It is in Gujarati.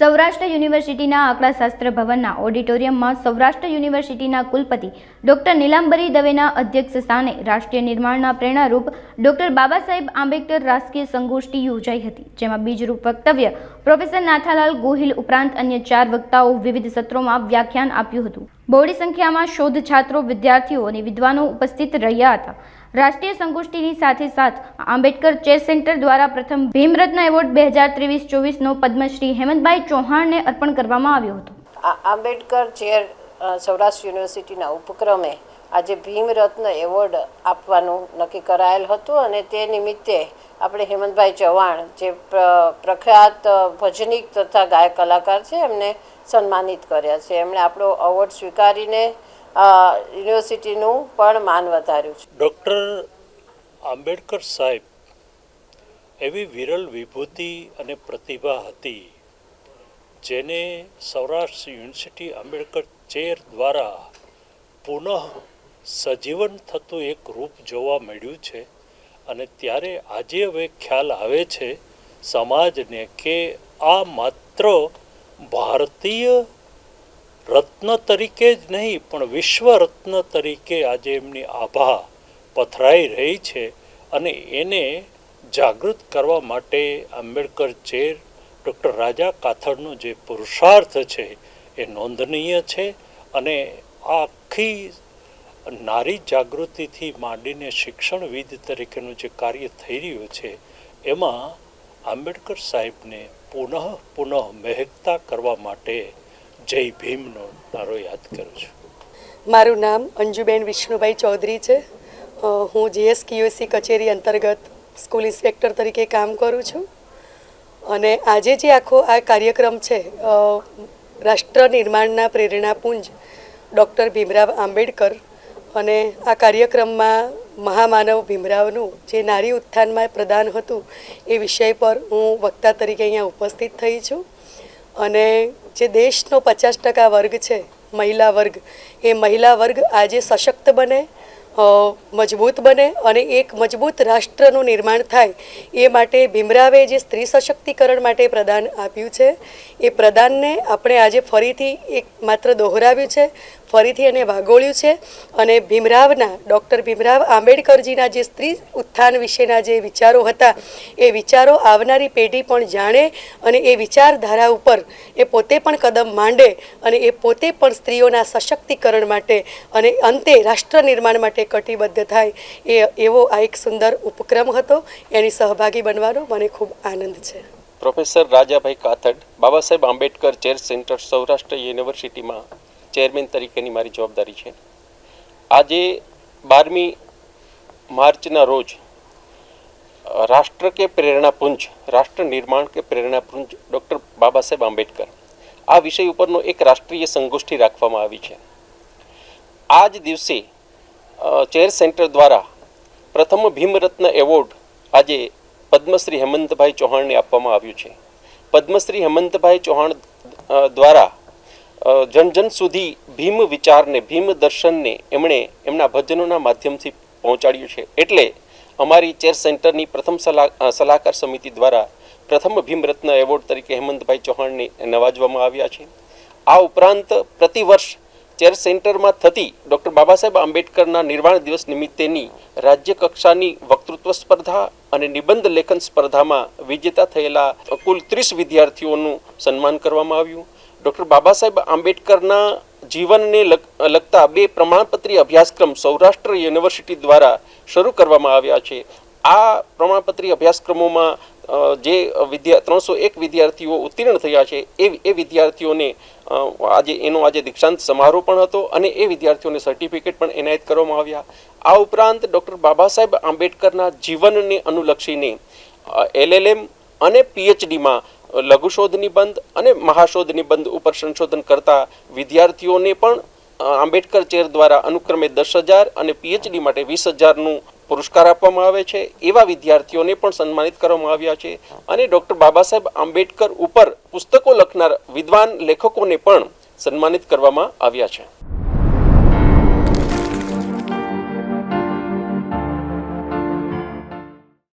સૌરાષ્ટ્ર યુનિવર્સિટીના આંકડાશાસ્ત્ર ભવનના ઓડિટોરિયમમાં સૌરાષ્ટ્ર યુનિવર્સિટીના કુલપતિ ડોક્ટર નીલાંબરી દવેના અધ્યક્ષ સ્થાને રાષ્ટ્રીય નિર્માણના પ્રેરણારૂપ ડોક્ટર બાબા સાહેબ આંબેડકર રાષ્ટ્રીય સંગોષ્ઠી યોજાઈ હતી, જેમાં બીજરૂપ વક્તવ્ય પ્રોફેસર નાથાલાલ ગોહિલ ઉપરાંત અન્ય ચાર વક્તાઓ વિવિધ સત્રોમાં વ્યાખ્યાન આપ્યું હતું. બહોળી સંખ્યામાં શોધ છાત્રો વિદ્યાર્થીઓ અને વિદ્વાનો ઉપસ્થિત રહ્યા હતા. રાષ્ટ્રીય સંગોષ્ઠીની સાથે સાથ આંબેડકર ચેર સેન્ટર દ્વારા પ્રથમ ભીમરત્ન એવોર્ડ બે હજાર ત્રેવીસ ચોવીસનો પદ્મશ્રી હેમંતભાઈ ચૌહાણને અર્પણ કરવામાં આવ્યો હતો. આંબેડકર ચેર સૌરાષ્ટ્ર યુનિવર્સિટીના ઉપક્રમે આજે ભીમરત્ન એવોર્ડ આપવાનું નક્કી કરાયેલ હતું અને તે નિમિત્તે આપણે હેમંતભાઈ ચૌહાણ જે પ્ર- પ્રખ્યાત ભજનિક તથા ગાયક કલાકાર છે એમને સન્માનિત કર્યા છે. એમણે આપણો એવોર્ડ સ્વીકારીને યુનિવર્સિટીનું પણ માન વધાર્યું છે. ડૉક્ટર આંબેડકર સાહેબ એવી વિરલ વિભૂતિ અને પ્રતિભા હતી, જેને સૌરાષ્ટ્ર યુનિવર્સિટી આંબેડકર ચેર દ્વારા પુનઃ સજીવન થતું એક રૂપ જોવા મળ્યું છે અને ત્યારે આજે હવે ખ્યાલ આવે છે સમાજને કે આ માત્ર ભારતીય રત્ન તરીકે જ નહીં, પણ વિશ્વ રત્ન તરીકે આજે એમની આભા પથરાઈ રહી છે અને એને જાગૃત કરવા માટે આંબેડકર ચેર ડૉક્ટર રાજા કાથડનો જે પુરુષાર્થ છે એ નોંધનીય છે અને આખી નારી જાગૃતિથી માંડીને શિક્ષણવિદ તરીકેનું જે કાર્ય થઈ રહ્યું છે, એમાં આંબેડકર સાહેબને પુનઃ પુનઃ મહેકતા કરવા માટે જય ભીમનો તારો યાદ કરું છું. મારું નામ અંજુબેન વિષ્ણુભાઈ ચૌધરી છે. હું જીએસ ક્યુએસસી કચેરી અંતર્ગત સ્કૂલ ઇન્સ્પેક્ટર તરીકે કામ કરું છું. અને આજે જે આખો આ કાર્યક્રમ છે રાષ્ટ્ર નિર્માણના પ્રેરણાપુંજ ડૉક્ટર ભીમરાવ આંબેડકર અને આ કાર્યક્રમમાં મહામાનવ ભીમરાવનું જે નારી ઉત્થાનમાં પ્રદાન હતું એ વિષય પર હું વક્તા તરીકે અહીંયા ઉપસ્થિત થઈ છું. અને જે દેશનો પચાસ ટકા વર્ગ છે, મહિલા વર્ગ, એ મહિલા વર્ગ આજે સશક્ત બને મજબૂત બને અને એક મજબૂત રાષ્ટ્રનું નિર્માણ થાય એ માટે ભીમરાવે જે સ્ત્રી સશક્તિકરણ માટે પ્રદાન આપ્યું છે, એ પ્રદાનને આપણે આજે ફરીથી એક માત્ર દોહરાવ્યું છે ફરીથી એને વાગોળ્યું છે અને ભીમરાવના, ડૉક્ટર ભીમરાવ આંબેડકરજીના જે સ્ત્રી ઉત્થાન વિશેના જે વિચારો હતા, એ વિચારો આવનારી પેઢી પણ જાણે અને એ વિચારધારા ઉપર એ પોતે પણ કદમ માંડે અને એ પોતે પણ સ્ત્રીઓના સશક્તિકરણ માટે અને અંતે રાષ્ટ્ર નિર્માણ માટે કટિબદ્ધ થાય, એ એવો આ એક સુંદર ઉપક્રમ હતો. એની સહભાગી બનવાનો મને ખૂબ આનંદ છે. Professor Rajabhai Kathad Baba Saheb Ambedkar chair centre Saurashtra યુનિવર્સિટીમાં ચેરમેન તરીકેની મારી જવાબદારી છે. આજે બારમી માર્ચના રોજ, રાષ્ટ્ર કે પ્રેરણાપુંજ રાષ્ટ્ર નિર્માણ કે પ્રેરણાપુંજ ડૉક્ટર બાબા સાહેબ આંબેડકર, આ વિષય ઉપરનો એક રાષ્ટ્રીય સંગોષ્ઠી રાખવામાં આવી છે. આ જ દિવસે ચેર સેન્ટર દ્વારા પ્રથમ ભીમરત્ન એવોર્ડ આજે પદ્મશ્રી હેમંતભાઈ ચૌહાણને આપવામાં આવ્યું છે. પદ્મશ્રી હેમંતભાઈ ચૌહાણ દ્વારા અ, જન જન સુધી ભીમ વિચારને ભીમ દર્શનને એમણે એમના ભજનોના માધ્યમથી પહોંચાડ્યું છે. એટલે અમારી ચેર સેન્ટરની પ્રથમ સલાહ સલાહકાર સમિતિ દ્વારા પ્રથમ ભીમરત્ન એવોર્ડ તરીકે હેમંતભાઈ ચૌહાણને નવાજવામાં આવ્યા છે. આ ઉપરાંત પ્રતિવર્ષ ચેર સેન્ટરમાં થતી ડૉક્ટર બાબા સાહેબ આંબેડકરના નિર્વાણ દિવસ નિમિત્તેની રાજ્ય કક્ષાની વક્તૃત્વ સ્પર્ધા અને નિબંધ લેખન સ્પર્ધામાં વિજેતા થયેલા કુલ ત્રીસ વિદ્યાર્થીઓનું સન્માન કરવામાં આવ્યું. ડૉક્ટર બાબા સાહેબ આંબેડકરના જીવનને લગ- લગતા બે પ્રમાણપત્રી અભ્યાસક્રમ સૌરાષ્ટ્ર યુનિવર્સિટી દ્વારા શરૂ કરવામાં આવ્યા છે. આ પ્રમાણપત્રી અભ્યાસક્રમોમાં જે વિદ્યા, ત્રણસો એક વિદ્યાર્થીઓ ઉત્તીર્ણ થયા છે, એ એ વિદ્યાર્થીઓને આજે, એનો આજે દીક્ષાંત સમારોહ પણ હતો અને એ વિદ્યાર્થીઓને સર્ટિફિકેટ પણ એનાયત કરવામાં આવ્યા. આ ઉપરાંત ડૉક્ટર બાબા સાહેબ આંબેડકરના જીવનને અનુલક્ષીને એલએલએમ અને પીએચડીમાં લઘુશોધ નિબંધ અને મહાશોધ નિબંધ ઉપર સંશોધન કરતા વિદ્યાર્થીઓને પણ આંબેડકર ચેર દ્વારા અનુક્રમે દસ હજાર અને પીએચડી માટે વીસ હજારનું પુરસ્કાર આપવામાં આવે છે. એવા વિદ્યાર્થીઓને પણ સન્માનિત કરવામાં આવ્યા છે. અને ડૉક્ટર બાબા સાહેબ આંબેડકર ઉપર પુસ્તકો લખનાર વિદ્વાન લેખકોને પણ સન્માનિત કરવામાં આવ્યા છે.